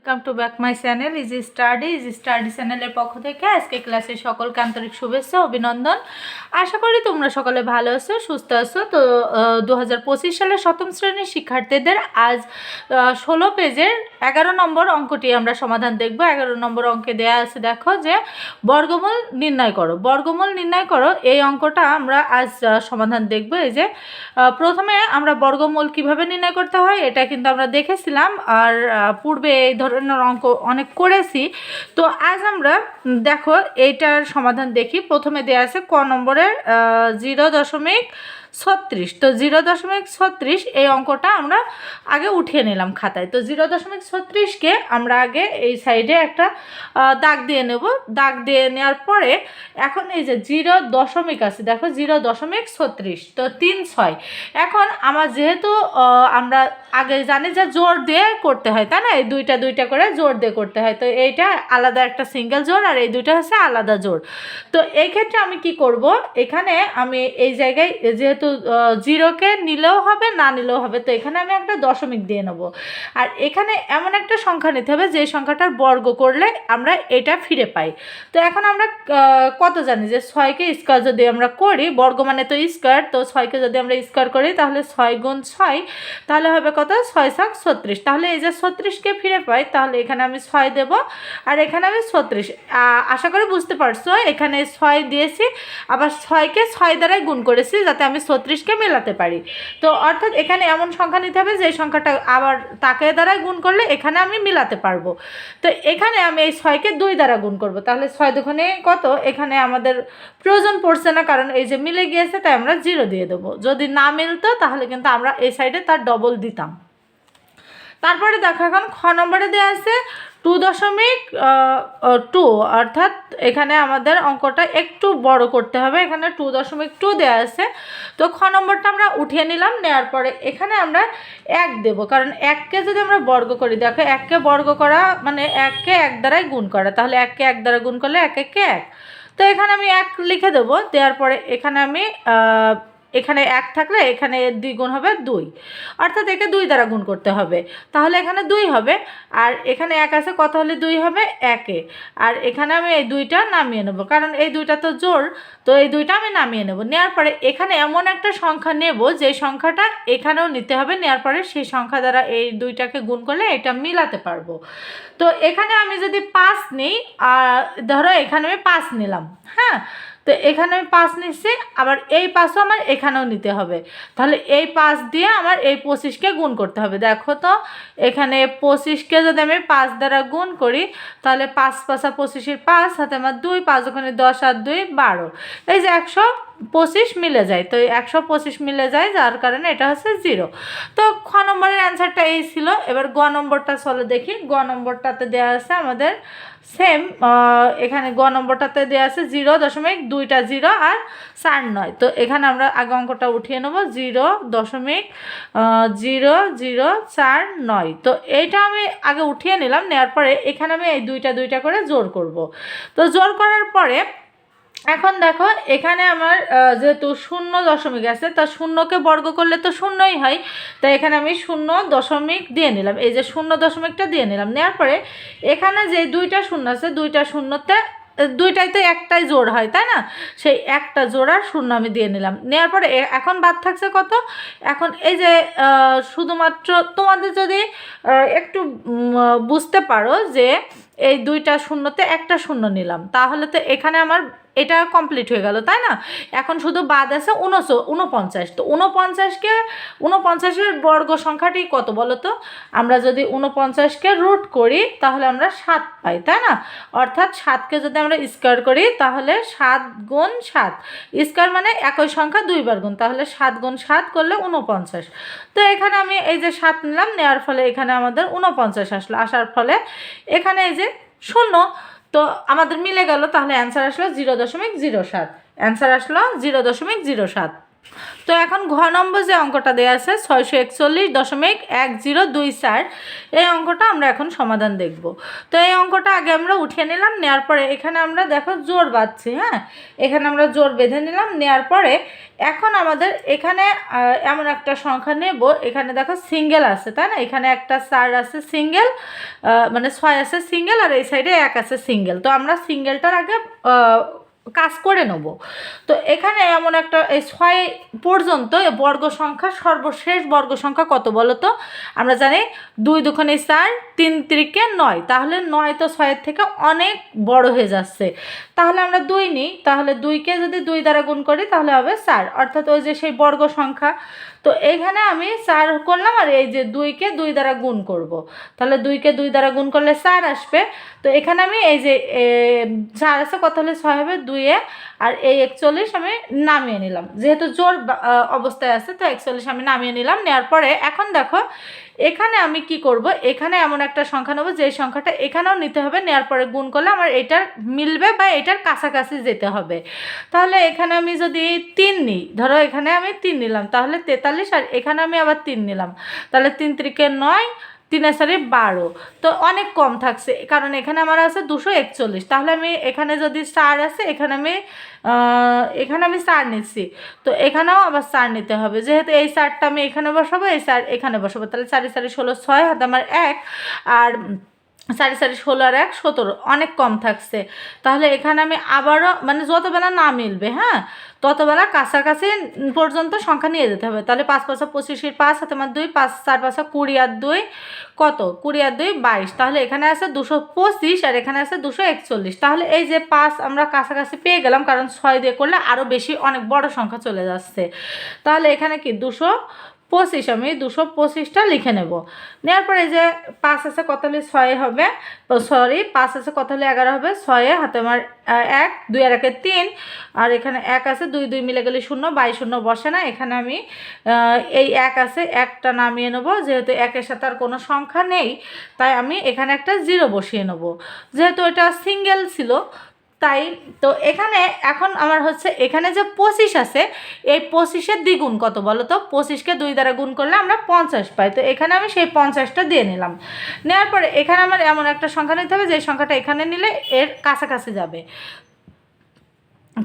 Welcome to back my channel easy study easy study চ্যানেলের পক্ষ থেকে আজকে ক্লাসের সকলকে আন্তরিক শুভেচ্ছা, অভিনন্দন। আশা করি তোমরা সকলে ভালো আছো, সুস্থ আছো। তো দু সালের সপ্তম শ্রেণির শিক্ষার্থীদের আজ ষোলো পেজের এগারো নম্বর অঙ্কটি আমরা সমাধান দেখব। এগারো নম্বর অঙ্কে দেয়া আছে, দেখো যে বর্গমূল নির্ণয় করো। বর্গমূল নির্ণয় করো, এই অঙ্কটা আমরা আজ সমাধান দেখব। এই যে প্রথমে আমরা বর্গমূল কীভাবে নির্ণয় করতে হয়, এটা কিন্তু আমরা দেখেছিলাম। আর পূর্বে এই ধরনের অঙ্ক অনেক করেছি। তো আজ আমরা, দেখো, এইটার সমাধান দেখি। প্রথমে দেওয়া আছে ক নম্বরের জিরো দশমিক ছত্রিশ। তো জিরো দশমিক ছত্রিশ এই অঙ্কটা আমরা আগে উঠিয়ে নিলাম খাতায়। তো জিরো দশমিক ছত্রিশকে আমরা আগে এই সাইডে একটা দাগ দিয়ে নেব। দাগ দিয়ে নেওয়ার পরে এখন এই যে জিরো দশমিক আছে, দেখো জিরো দশমিক ছত্রিশ, তো তিন ছয়। এখন আমার যেহেতু আমরা আগে জানি যে জোর দিয়ে করতে হয়, তাই না? এই দুইটা দুইটা করে জোর দিয়ে করতে হয়। তো এইটা আলাদা একটা সিঙ্গেল জোর আর এই দুইটা হচ্ছে আলাদা জোর। তো এই ক্ষেত্রে আমি কি করব? এখানে আমি এই জায়গায় যেহেতু আহ, জিরোকে নিলেও হবে না নিলেও হবে তো এখানে আমি একটা দশমিক দিয়ে নেব। আর এখানে এমন একটা সংখ্যা নিতে হবে যে সংখ্যাটার বর্গ করলে আমরা এটা ফিরে পাই। তো এখন আমরা কত জানি যে ছয়কে স্কোয়ার যদি আমরা করি বর্গ মানে তো স্কোয়ার তো ছয়কে যদি আমরা স্কোয়ার করি তাহলে ছয় গুণ ছয় তাহলে হবে কত? ছয় সাত ছত্রিশ। তাহলে এই যে ছত্রিশকে ফিরে পাই তাহলে এখানে আমি ছয় দেব আর এখানে আমি ছত্রিশ। আশা করি বুঝতে পারছ এখানে ছয় দিয়েছি আবার ছয়কে ছয় দ্বারাই গুণ করেছি যাতে আমি ছত্রিশকে মেলাতে পারি। তো অর্থাৎ এখানে এমন সংখ্যা নিতে হবে যে সংখ্যাটা আবার তাকে দ্বারাই গুণ করলে এখানে আমি মিলাতে পারব। তো এখানে আমি এই ছয়কে দুই দ্বারা গুণ করব। তাহলে ছয় দুখানে কত? এখানে আমাদের প্রয়োজন পড়ছে না, কারণ এই যে মিলে গিয়েছে, তাই আমরা জিরো দিয়ে দেবো। যদি না মিলতো, তাহলে কিন্তু আমরা এই সাইডে তার ডবল দিতাম। তারপরে দেখো, এখন খ নম্বরে দেওয়া আছে টু দশমিক টু, অর্থাৎ এখানে আমাদের অঙ্কটা একটু বড় করতে হবে। এখানে টু দশমিক টু দেওয়া আছে। তো খ নম্বরটা আমরা উঠিয়ে নিলাম নেওয়ার পরে এখানে আমরা এক দেব। কারণ এককে যদি আমরা বর্গ করি, দেখো এককে বর্গ করা মানে এককে এক দ্বারাই গুণ করা। তাহলে এককে এক দ্বারা গুণ করলে এক একে। তো এখানে আমি এক লিখে দেবো, দেওয়ার পরে এখানে আমি এখানে এক থাকলে এখানে দুই গুণ হবে দুই। অর্থাৎ একে দুই দ্বারা গুণ করতে হবে। তাহলে এখানে দুই হবে। আর এখানে এক আছে, কত হলে দুই হবে? একে। আর এখানে আমি এই দুইটা নামিয়ে নেব। কারণ এই দুইটা তো জোর তো এই দুইটা আমি নামিয়ে নেব। নেওয়ার পরে এখানে এমন একটা সংখ্যা নেব, যে সংখ্যাটা এখানেও নিতে হবে। নেওয়ার পরে সেই সংখ্যা দ্বারা এই দুইটাকে গুণ করলে এটা মিলাতে পারব। তো এখানে আমি যদি পাঁচ নিই আর ধরো এখানে আমি পাঁচ নিলাম। হ্যাঁ? তো এখানে আমি পাঁচ নিচ্ছি, আবার এই পাঁচও আমার এখানেও নিতে হবে। তাহলে এই পাঁচ দিয়ে আমার এই পঁচিশকে গুণ করতে হবে। দেখো তো, এখানে পঁচিশকে যদি আমি পাঁচ দ্বারা গুণ করি, তাহলে পাঁচ পাঁচা পঁচিশের পাঁচ হাতে আমার দুই পাঁচ, ওখানে দশ আর দুই বারো। এই যে একশো পঁচিশ মিলে যায়, তো একশো পঁচিশ মিলে যায়, যার কারণে এটা হচ্ছে জিরো তো খ নম্বরের অ্যান্সারটা এই ছিল। এবার গ নম্বরটা চলো দেখি। গ নম্বরটাতে দেওয়া আছে আমাদের সেম এখানে গ নম্বরটাতে দেওয়া আছে জিরো দশমিক দুইটা জিরো আর চার নয়। তো এখানে আমরা আগে অঙ্কটা উঠিয়ে নেব। জিরো দশমিক জিরো জিরো চার, নয়। তো এইটা আমি আগে উঠিয়ে নিলাম নেওয়ার পরে এখানে আমি এই দুইটা দুইটা করে জোর করব। তো জোর করার পরে এখন দেখো, এখানে আমার যেহেতু শূন্য দশমিক আছে, তা শূন্যকে বর্গ করলে তো শূন্যই হয়। তাই এখানে আমি শূন্য দশমিক দিয়ে নিলাম। এই যে শূন্য দশমিকটা দিয়ে নিলাম। নেওয়ার পরে এখানে যে দুইটা শূন্য আছে, দুইটা শূন্যতে দুইটাই তো একটাই জোর হয়, তাই না? সেই একটা জোড়ার শূন্য আমি দিয়ে নিলাম। নেওয়ার পরে এখন বাদ থাকছে কত? এখন এই যে শুধুমাত্র তোমাদের যদি একটু বুঝতে পারো যে এই দুইটা শূন্যতে একটা শূন্য নিলাম, তাহলে তো এখানে আমার এটা কমপ্লিট হয়ে গেল, তাই না? এখন শুধু বাদ আছে উনশো উনপঞ্চাশ তো উনপঞ্চাশকে উনপঞ্চাশের বর্গ সংখ্যাটি কত বলো তো? আমরা যদি উনপঞ্চাশকে রুট করি, তাহলে আমরা সাত পাই, তাই না? অর্থাৎ সাতকে যদি আমরা স্কোয়ার করি, তাহলে সাত গুণ সাত। স্কোয়ার মানে একই সংখ্যা, দুইবার গুণ। তাহলে সাত গুণ সাত করলে উনপঞ্চাশ তো এখানে আমি এই যে সাত নিলাম, নেওয়ার ফলে এখানে আমাদের উনপঞ্চাশ আসলো। আসার ফলে এখানে এই যে শূন্য। তো আমাদের মিলে গেল, তাহলে অ্যান্সার আসলো জিরো দশমিক জিরো সাত। অ্যান্সার আসলো জিরো দশমিক জিরো সাত। তো এখন ঘ নম্বর যে অঙ্কটা দেওয়া আছে ছয়শো একচল্লিশ দশমিক এক জিরো দুই চার, এই অঙ্কটা আমরা এখন সমাধান দেখব। তো এই অঙ্কটা আগে আমরা উঠিয়ে নিলাম নেওয়ার পরে এখানে আমরা দেখো জোর বাঁধছি হ্যাঁ? এখানে আমরা জোর বেঁধে নিলাম নেওয়ার পরে এখন আমাদের এখানে এমন একটা সংখ্যা নেব, এখানে দেখো সিঙ্গেল আছে, তাই না? এখানে একটা চার আছে সিঙ্গেল মানে ছয় আছে সিঙ্গেল আর এই সাইডে এক আছে সিঙ্গেল। তো আমরা সিঙ্গেলটার আগে কাজ করে নেব। তো এখানে এমন একটা এই ছয় পর্যন্ত বর্গ সংখ্যা সর্বশেষ বর্গ সংখ্যা কত বলো তো আমরা জানি দুই দুখানে চার, তিন তিরিকে নয়। তাহলে নয় তো ছয়ের থেকে অনেক বড় হয়ে যাচ্ছে। তাহলে আমরা দুই নিই। তাহলে দুইকে যদি দুই দ্বারা গুণ করি তাহলে হবে চার। অর্থাৎ ওই যে সেই বর্গ সংখ্যা তো এইখানে আমি চার করলাম আর এই যে দুইকে দুই দ্বারা গুণ করব। তাহলে দুইকে দুই দ্বারা গুণ করলে চার আসবে তো এখানে আমি এই যে চার আছে কত হলে ছয় হবে দুইয়ে আর এই একচল্লিশ আমি নামিয়ে নিলাম যেহেতু জোর অবস্থায় আছে, তো একচল্লিশ আমি নামিয়ে নিলাম নেওয়ার পরে এখন দেখো এখানে আমি কি করব? এখানে এমন একটা সংখ্যা নেব যে সংখ্যাটা এখানেও নিতে হবে নেওয়ার পরে গুণ করলে আমার এটার মিলবে বা এটার কাছাকাছি যেতে হবে। তাহলে এখানে আমি যদি তিন নিই, ধরো এখানে আমি তিন নিলাম, তাহলে তেতাল্লিশ আর এখানে আমি আবার তিন নিলাম। তাহলে তিন ত্রিকে নয় তিন সারি বারো। তো অনেক কম থাকছে। কারণ এখানে আমার আছে দুশো একচল্লিশ। তাহলে আমি এখানে যদি চার আছে এখানে আমি এখানে আমি চার নিচ্ছি। তো এখানেও আবার চার নিতে হবে। যেহেতু এই চারটা আমি এখানে বসাবো, এই চার এখানে বসাবো। তাহলে চারি চারি ষোলো ছয় হাতে আমার এক। আর সারি সারি ষোলো আর এক, সতেরো, অনেক কম থাকছে। তাহলে এখানে আমি আবারও মানে যতবেলা না মিলবে হ্যাঁ ততবেলা কাছাকাছি পর্যন্ত সংখ্যা নিয়ে যেতে হবে। তাহলে পাঁচ পাঁচা পঁচিশের পাঁচ হাতে আমার দুই, পাঁচ, চার পাঁচা কুড়ি আর দুই, কত? কুড়ি আর দুই, বাইশ। তাহলে এখানে আছে দুশো পঁচিশ আর এখানে আছে দুশো একচল্লিশ। তাহলে এই যে পাঁচ আমরা কাছাকাছি পেয়ে গেলাম, কারণ ছয় দিয়ে করলে আরও বেশি অনেক বড় সংখ্যা চলে যাচ্ছে। তাহলে এখানে কি? দুশো পঁচিশ, আমি দুশো পঁচিশটা লিখে নেব। নেওয়ার পরে যে পাঁচ আছে কত হলে ছয় হবে? সরি পাঁচ আছে কত হলে এগারো হবে? ছয়ে হাতে আমার এক, দুই আর একে তিন। আর এখানে এক আছে, দুই দুই মিলে গেলে শূন্য, বাই শূন্য বসে না। এখানে আমি এই এক আছে, একটা নামিয়ে নেব। যেহেতু একের সাথে আর কোনো সংখ্যা নেই, তাই আমি এখানে একটা জিরো বসিয়ে নেব। যেহেতু এটা সিঙ্গেল ছিল তাই তো এখানে এখন আমার হচ্ছে, এখানে যে পঁচিশ আছে, এই পঁচিশের দ্বিগুণ কত বলো তো? পঁচিশকে দুই দ্বারা গুণ করলে আমরা পঞ্চাশ পাই। তো এখানে আমি সেই পঞ্চাশটা দিয়ে নিলাম। নেওয়ার পরে এখানে আমার এমন একটা সংখ্যা নিতে হবে, যে সংখ্যাটা এখানে নিলে এর কাছাকাছি যাবে।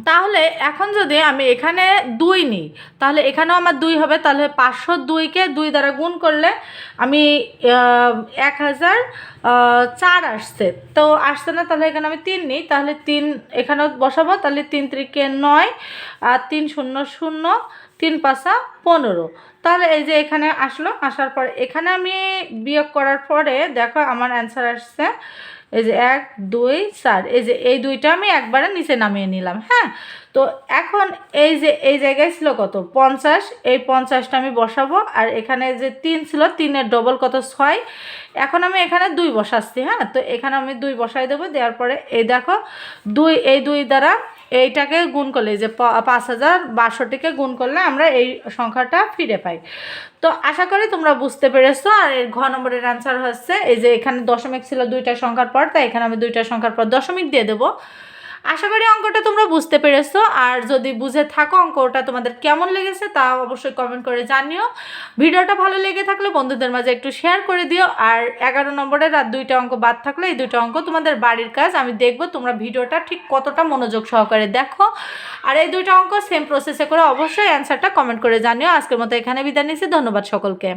তাহলে এখন যদি আমি এখানে দুই নিই, তাহলে এখানেও আমার দুই হবে, তাহলে পাঁচশো দুইকে দুই দ্বারা গুণ করলে আমি এক হাজার চার আসছে। তো আসছে না, তাহলে এখানে আমি তিন নিই, তাহলে তিন এখানেও বসাবো, তাহলে তিন ত্রিকে নয়, আর তিন শূন্য শূন্য, তিন পাঁচা পনেরো। তাহলে এই যে এখানে আসলো, আসার পর এখানে আমি বিয়োগ করার পরে দেখো আমার অ্যান্সার আসছে এই যে এক, দুই, চার, এই যে এই দুইটা আমি একবারে নিচে নামিয়ে নিলাম হ্যাঁ? তো এখন এই যে, এই জায়গায় ছিল কত? পঞ্চাশ। এই পঞ্চাশটা আমি বসাবো। আর এখানে যে তিন ছিল, তিনের ডবল কত? ছয়। এখন আমি এখানে দুই বসাচ্ছি হ্যাঁ? তো এখানে আমি দুই বসাই দেবো। দেওয়ার পরে এই দেখো, দুই, এই দুই দ্বারা এইটাকে গুণ করলে যে পাঁচ হাজার বাষট্টিকে গুণ করলে আমরা এই সংখ্যাটা ফিরে পাই। তো আশা করি তোমরা বুঝতে পেরেছ। আর এর ঘ নম্বরের অ্যান্সার হচ্ছে, এই যে এখানে দশমিক ছিল দুইটা সংখ্যার পর, তাই এখানে আমি দুইটা সংখ্যার পর দশমিক দিয়ে দেবো। আশা করি অঙ্কটা তোমরা বুঝতে পেরেছ। আর যদি বুঝে থাকো অঙ্কটা তোমাদের কেমন লেগেছে তা অবশ্যই কমেন্ট করে জানিও। ভিডিওটা ভালো লেগে থাকলে বন্ধুদের মাঝে একটু শেয়ার করে দিও। আর এগারো নম্বরের আর দুইটা অঙ্ক বাদ থাকলে এই দুইটা অঙ্ক তোমাদের বাড়ির কাজ। আমি দেখব তোমরা ভিডিওটা ঠিক কতটা মনোযোগ সহকারে দেখো। আর এই দুইটা অঙ্ক সেম প্রসেসে করে অবশ্যই অ্যান্সারটা কমেন্ট করে জানিও। আজকের মতো এখানে বিদায় নিচ্ছি। ধন্যবাদ সকলকে।